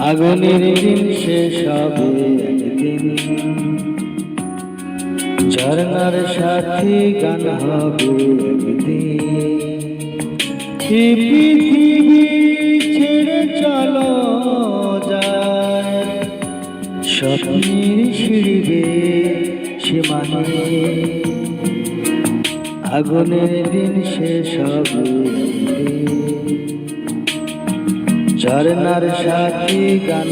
আগুনের দিন শেষ হবে একদিন। ঝর্ণার সাথে গান হবে ছেড়ে চলো স্বপ্নের সিঁড়িবে সীমানে আগুনের দিন শেষ হবে ঝর্ণার সাথে গান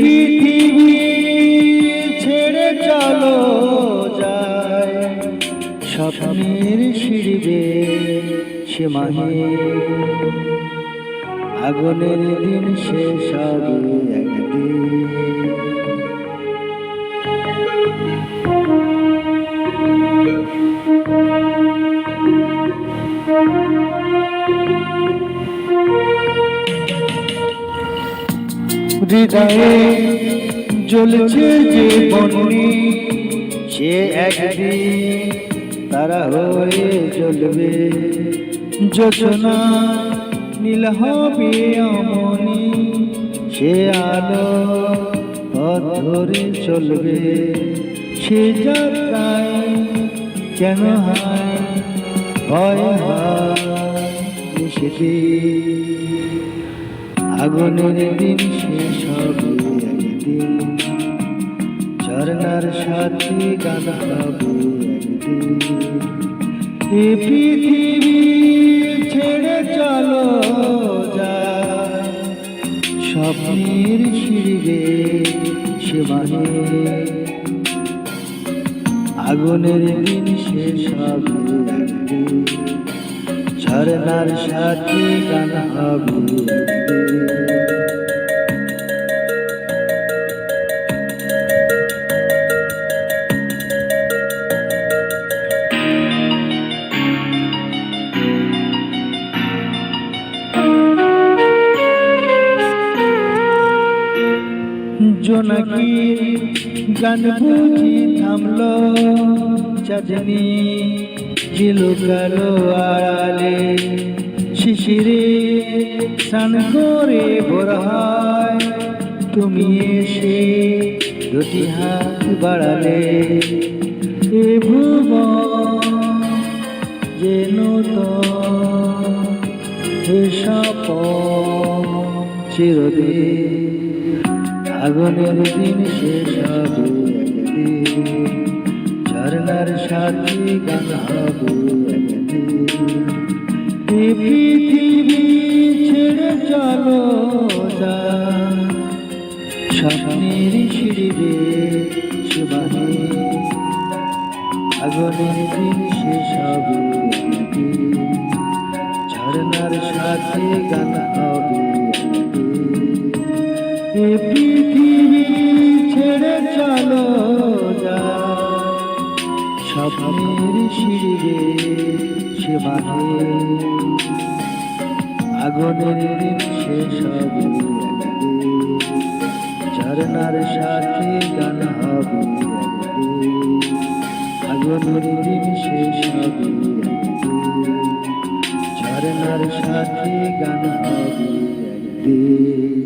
পৃথিবী ছেড়ে চলো যায়। স্বপ্নের সে মাহে। আগুনের দিন শেষ হবে একদিন হৃদয়ে জ্বলছে যে বন্যি, সে একদিন তারা হয়ে জ্বলবে। যোচনা নীল হবে অমনি, সে আলো ধরে চলবে। সে যাত্রায় কেন হয় ভয় হয় নিষেধে? আগুনের দিন শেষ হবে একদিন। ঝর্ণার সাথে গান হবে এ পৃথিবী ছেড়ে চলো যায় স্বপ্নের সিঁড়িবে সে মানে। আগুনের দিন শেষ হবে একদিন। ঝর্ণার সাথে গান হবে একদিন। জোনাকি গান বুঝি থামলো চাঁদনি জিলু কালো আড়ালে। শিশিরে স্নান করে ভোর তুমি এসে দুটি হাত বাড়ালে। এ ভুবন যেন হে চিরদিন। আগুনের দিন শেষ সাথে গান হবে একদিন এ পৃথিবী ছেড়ে চলো স্বপ্নের সিঁড়িবে সুবাহে আগুনের দিন শেষ হবে একদিন সাথে গান হবে পাহে আগুনের দিন শেষ হবে ঝর্নার সাথে গান হবে আগুনের দিন শেষ হবে ঝর্নার সাথে গান হবে একদিন।